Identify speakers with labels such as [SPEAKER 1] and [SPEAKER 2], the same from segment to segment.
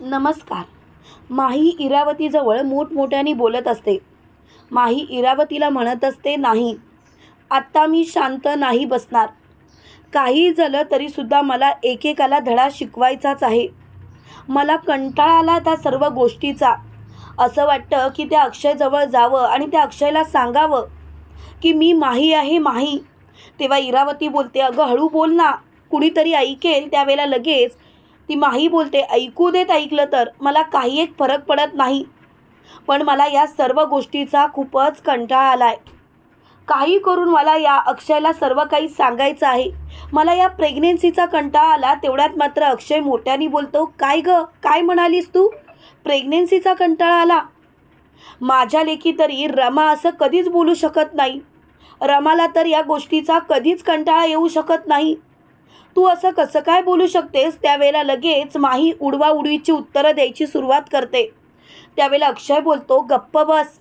[SPEAKER 1] नमस्कार. माही इरावतीजवळ मोठमोठ्याने बोलत असते. माही इरावतीला म्हणत असते नाही आत्ता मी शांत नाही बसणार. काही झालं तरीसुद्धा मला एकेकाला धडा शिकवायचाच आहे. मला कंटाळा आला त्या सर्व गोष्टीचा. असं वाटतं की त्या अक्षयजवळ जावं आणि त्या अक्षयला सांगावं की मी माही आहे माही. तेव्हा इरावती बोलते अगं हळू बोल ना. कुणीतरी ऐकेल त्यावेळेला लगेच ती माही बोलते ऐकू देत ऐकलं तर. मला काही एक फरक पडत नाही. पण मला या सर्व गोष्टीचा खूपच कंटाळा आला आहे काही करून मला या अक्षयला सर्व काही सांगायचं आहे. मला या प्रेग्नेन्सीचा कंटाळा आला तेवढ्यात मात्र अक्षय मोठ्याने बोलतो काय ग? काय म्हणालीस तू? प्रेग्नेन्सीचा कंटाळा आला. माझ्या लेखी तरी रमा असं कधीच बोलू शकत नाही. रमाला तर या गोष्टीचा कधीच कंटाळा येऊ शकत नाही. तू असं कसं काय बोलू शकतेस? त्यावेळेला लगेच माही उडवा उडवीची उत्तरं द्यायची सुरुवात करते. त्यावेळेला अक्षय बोलतो गप्प बस.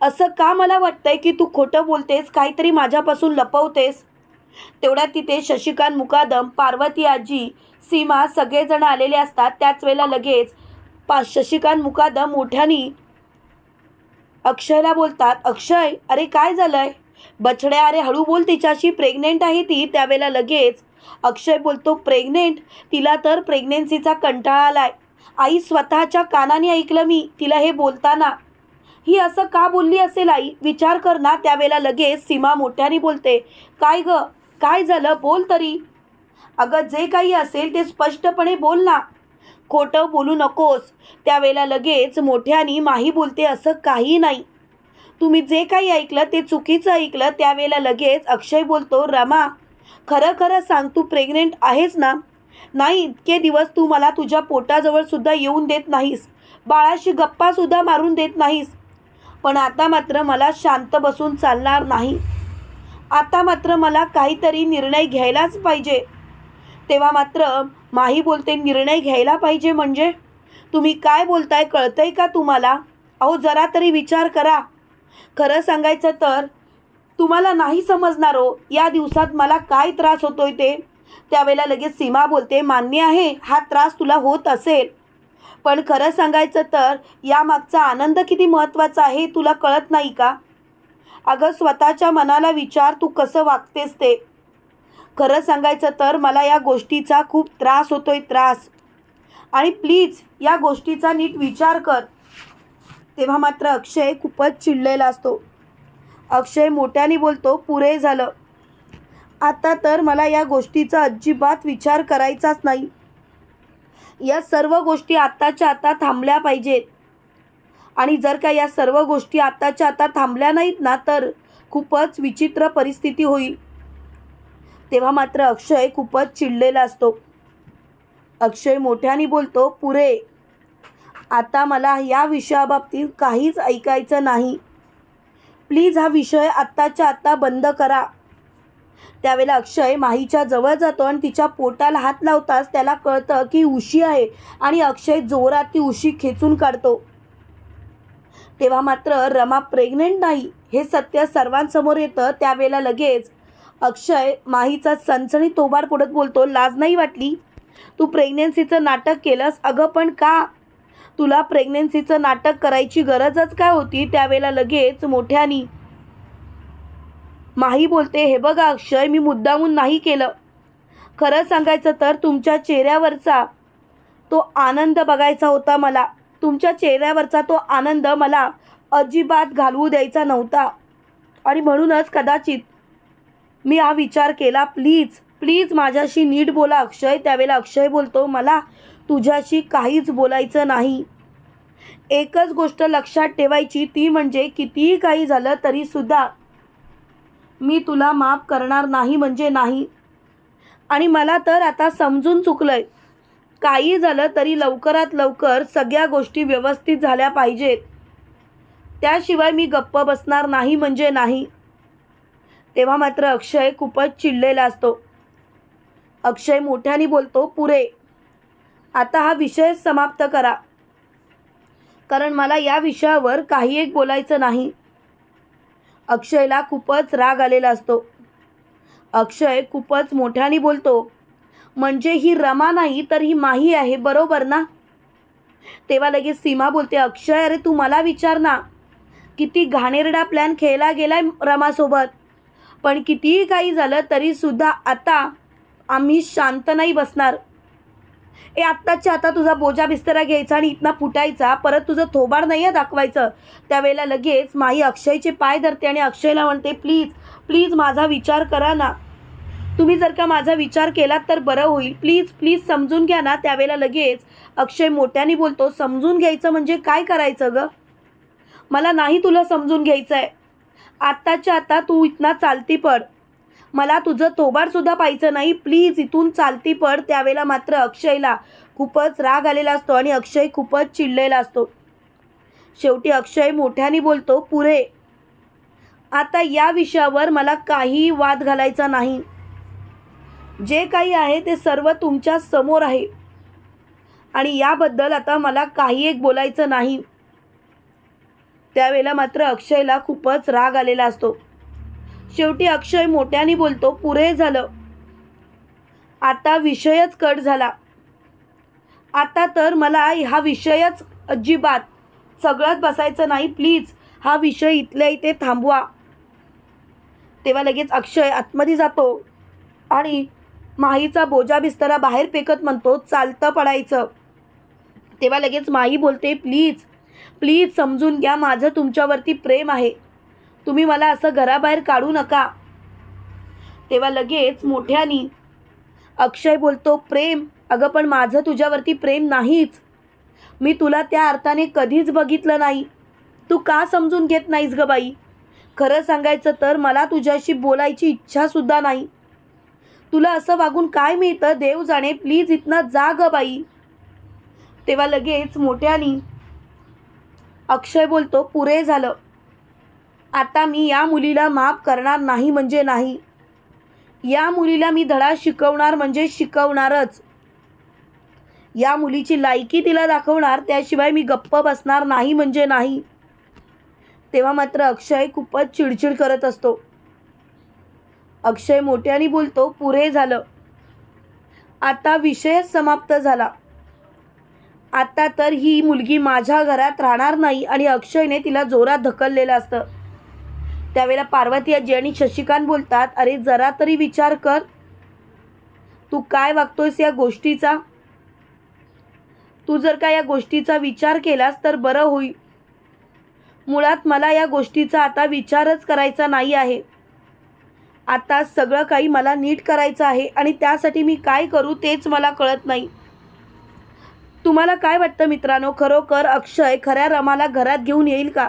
[SPEAKER 1] असं का मला वाटतंय की तू खोटं बोलतेस? काहीतरी माझ्यापासून लपवतेस. तेवढ्यात तिथे शशिकांत मुकादम पार्वती आजी सीमा सगळेजण आलेले असतात. त्याच वेळेला लगेच पा शशिकांत मुकादम मोठ्यानी अक्षयला बोलतात अक्षय अरे काय झालंय? बछड्या अरे हळू बोल तिच्याशी प्रेग्नेंट आहे ती त्यावेळेला लगेच. अक्षय बोलतो प्रेग्नेंट तिला तर प्रेग्नेन्सीचा कंटाळा आलाय. आई स्वतःच्या कानाने ऐकलं मी तिला हे बोलताना. ही असं का बोलली असेल आई? विचार कर ना. त्यावेळेला लगेच सीमा मोठ्याने बोलते काय ग? काय झालं? बोल तरी. अगं जे काही असेल ते स्पष्टपणे बोल ना. खोटं बोलू नकोस. त्यावेळेला लगेच मोठ्याने माही बोलते असं काही नाही. तुम्ही जे काही ऐकलं ते चुकीचं ऐकलं त्यावेळेला लगेच अक्षय बोलतो रमा खरं खरं सांग तू प्रेग्नेंट आहेस ना? नाही इतके दिवस तू मला तुझ्या पोटाजवळ सुद्धा येऊन देत नाहीस. बाळाशी गप्पासुद्धा मारून देत नाहीस. पण आता मात्र मला शांत बसून चालणार नाही. आता मात्र मला काहीतरी निर्णय घ्यायलाच पाहिजे. तेव्हा मात्र माही बोलते निर्णय घ्यायला पाहिजे म्हणजे? तुम्ही काय बोलताय कळतंय का तुम्हाला? अहो जरा तरी विचार करा. खरं सांगायचं तर तुम्हाला नाही समजणार हो या दिवसात मला काय त्रास होतोय ते? त्यावेळेला लगेच सीमा बोलते मान्य आहे हा त्रास तुला होत असेल. पण खरं सांगायचं तर यामागचा आनंद किती महत्त्वाचा आहे तुला कळत नाही का? अगं स्वतःच्या मनाला विचार तू कसं वागतेस ते? खरं सांगायचं तर मला या गोष्टीचा खूप त्रास होतोय त्रास. आणि प्लीज या गोष्टीचा नीट विचार कर. तेव्हा मात्र अक्षय खूपच चिडलेला असतो. अक्षय मोठ्याने बोलतो पुरे झालं. आता तर मला या गोष्टीचा अजिबात विचार करायचाच नाही. या सर्व गोष्टी आत्ताच्या आता थांबल्या पाहिजेत. आणि जर का या सर्व गोष्टी आत्ताच्या आता थांबल्या नाहीत ना तर खूपच विचित्र परिस्थिती होईल. तेव्हा मात्र अक्षय खूपच चिडलेला असतो. अक्षय मोठ्याने बोलतो पुरे आता मला या विषयाबाबतीत काहीच ऐकायचं नाही. प्लीज हा विषय आत्ताच्या आत्ता बंद करा. त्यावेळेला अक्षय माहीच्या जवळ जातो आणि तिच्या पोटाला हात लावताच त्याला कळतं की उशी आहे आणि अक्षय जोरात ती उशी खेचून काढतो. तेव्हा मात्र रमा प्रेग्नेंट नाही हे सत्य सर्वांसमोर येतं त्यावेळेला लगेच अक्षय माहीचा सनसणी तोबाड पुढत बोलतो लाज नाही वाटली? तू प्रेग्नेन्सीचं नाटक केलंस? अगं पण का? तुला प्रेग्नेन्सीचं नाटक करायची गरजच काय होती त्यावेळेला लगेच मोठ्यानी. माही बोलते हे बघा अक्षय मी मुद्दामून नाही केलं. खरं सांगायचं तर तुमच्या चेहऱ्यावरचा तो आनंद बघायचा होता मला. तुमच्या चेहऱ्यावरचा तो आनंद मला अजिबात घालवू द्यायचा नव्हता. आणि म्हणूनच कदाचित मी हा विचार केला प्लीज प्लीज माझ्याशी नीट बोला अक्षय. त्यावेळेला अक्षय बोलतो मला तुझ्याशी काहीच बोलायचं नाही. एकच गोष्ट लक्षात ठेवायची ती म्हणजे कितीही काही झालं तरीसुद्धा मी तुला माफ करणार नाही म्हणजे नाही. आणि मला तर आता समजून चुकलं आहे काही झालं तरी लवकरात लवकर सगळ्या गोष्टी व्यवस्थित झाल्या पाहिजेत. त्याशिवाय मी गप्प बसणार नाही म्हणजे नाही. तेव्हा मात्र अक्षय खूपच चिडलेला असतो. अक्षय मोठ्याने बोलतो पुरे आता हा विषय समाप्त करा. कारण मला या विषयावर काही एक बोलायचं नाही. अक्षयला खूपच राग आलेला असतो. अक्षय खूपच मोठ्याने बोलतो म्हणजे ही रमा नाही तर ही माही आहे बरोबर ना? तेव्हा लगेच सीमा बोलते अक्षय अरे तू मला विचार ना. किती घाणेरडा प्लॅन खेळला गेलाय रमासोबत. पण कितीही काही झालं तरीसुद्धा आता आम्ही शांत नाही बसणार. ए आत्ताच्या आता तुझा बोजा बिस्तरा घ्यायचा आणि इथनं फुटायचा परत तुझं थोबाड नाही आहे दाखवायचं. त्यावेळेला लगेच माई अक्षयचे पाय धरते आणि अक्षयला म्हणते प्लीज प्लीज माझा विचार करा ना. तुम्ही जर का माझा विचार केलात तर बरं होईल. प्लीज प्लीज समजून घ्या ना. त्यावेळेला लगेच अक्षय मोठ्याने बोलतो समजून घ्यायचं म्हणजे काय करायचं गं? मला नाही तुला समजून घ्यायचं आहे आत्ताच्या आता तू इथना चालती पड. मला तुझं तोबारसुद्धा पाहायचं नाही. प्लीज इथून चालती पड. त्यावेळेला मात्र अक्षयला खूपच राग आलेला असतो आणि अक्षय खूपच चिडलेला असतो. शेवटी अक्षय मोठ्याने बोलतो पुरे आता या विषयावर मला काही वाद घालायचा नाही. जे काही आहे ते सर्व तुमच्यासमोर आहे. आणि याबद्दल आता मला काही एक बोलायचं नाही. त्यावेळेला मात्र अक्षयला खूपच राग आलेला असतो. शेवटी अक्षय मोठ्याने बोलतो पुरे झालं. आता विषयच कट झाला. आता तर मला हा विषयच अजिबात सगळ्यात बसायचं नाही. प्लीज हा विषय इथल्या इथे थांबवा. तेव्हा लगेच अक्षय आतमध्ये जातो आणि माहीचा बोजा बिस्तरा बाहेर फेकत म्हणतो चालतं पडायचं. तेव्हा लगेच माही बोलते प्लीज प्लीज समजून घ्या माझं तुमच्यावरती प्रेम आहे. तुम्ही मला असं घराबाहेर काढू नका. तेव्हा लगेच मोठ्यानी अक्षय बोलतो प्रेम अगं पण माझं तुझ्यावरती प्रेम नाहीच. मी तुला त्या अर्थाने कधीच बघितलं नाही. तू का समजून घेत नाहीस ग बाई? खरं सांगायचं तर मला तुझ्याशी बोलायची इच्छासुद्धा नाही. तुला असं वागून काय मिळतं? देव जाणे प्लीज इथनं जा ग बाई. तेव्हा लगेच मोठ्यानी अक्षय बोलतो पुरे झालं. आता मी या मुलीला माफ करणार नाही म्हणजे नाही. या मुलीला मी धडा शिकवणार म्हणजे शिकवणारच. या मुलीची लायकी तिला दाखवणार त्याशिवाय मी गप्प बसणार नाही म्हणजे नाही. तेव्हा मात्र अक्षय खूपच चिडचिड करत असतो. अक्षय मोठ्याने बोलतो पुरे झालं. आता विषयच समाप्त झाला. आता तर ही मुलगी माझ्या घरात राहणार नाही आणि अक्षयने तिला जोरात ढकललेलं असतं. त्यावेळेला पार्वती आजी आणि शशिकांत बोलतात अरे जरा तरी विचार कर. तू काय वागतोयस या गोष्टीचा? तू जर का या गोष्टीचा विचार केलास तर बरं होईल. मुळात मला या गोष्टीचा आता विचारच करायचा नाही आहे. आता सगळं काही मला नीट करायचं आहे आणि त्यासाठी मी काय करू तेच मला कळत नाही. तुम्हाला काय वाटतं मित्रांनो? खरोखर अक्षय खऱ्या रमाला घरात घेऊन येईल का?